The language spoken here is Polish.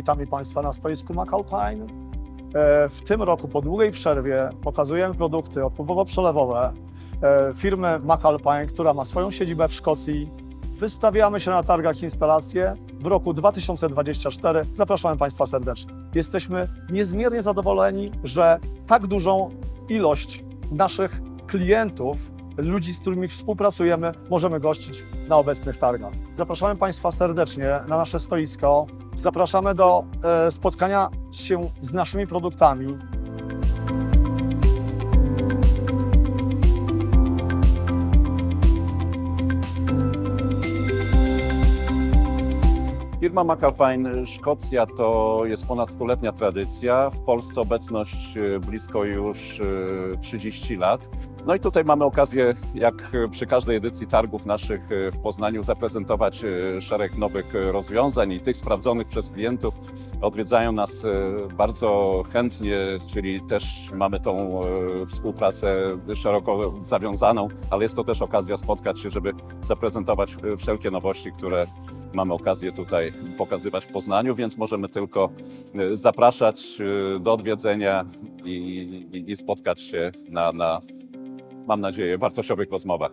Witamy Państwa na stoisku McAlpine. E, W tym roku po długiej przerwie pokazujemy produkty odpływowo-przelewowe e, firmy McAlpine, która ma swoją siedzibę w Szkocji. Wystawiamy się na targach instalacje w roku 2024. Zapraszamy Państwa serdecznie. Jesteśmy niezmiernie zadowoleni, że tak dużą ilość naszych klientów, ludzi, z którymi współpracujemy, możemy gościć na obecnych targach. Zapraszamy Państwa serdecznie na nasze stoisko. Zapraszamy do e, spotkania się z naszymi produktami. Firma McAlpine Szkocja to jest ponad stuletnia tradycja. W Polsce obecność e, blisko już e, 30 lat. No i tutaj mamy okazję, jak przy każdej edycji targów naszych e, w Poznaniu, zaprezentować szereg nowych rozwiązań i tych sprawdzonych przez klientów. Odwiedzają nas bardzo chętnie, czyli też mamy tą współpracę szeroko zawiązaną, ale jest to też okazja spotkać się, żeby zaprezentować wszelkie nowości, które mamy okazję tutaj pokazywać w Poznaniu, więc możemy tylko e, zapraszać e, do odwiedzenia i, i, i spotkać się na, na, mam nadzieję, wartościowych rozmowach.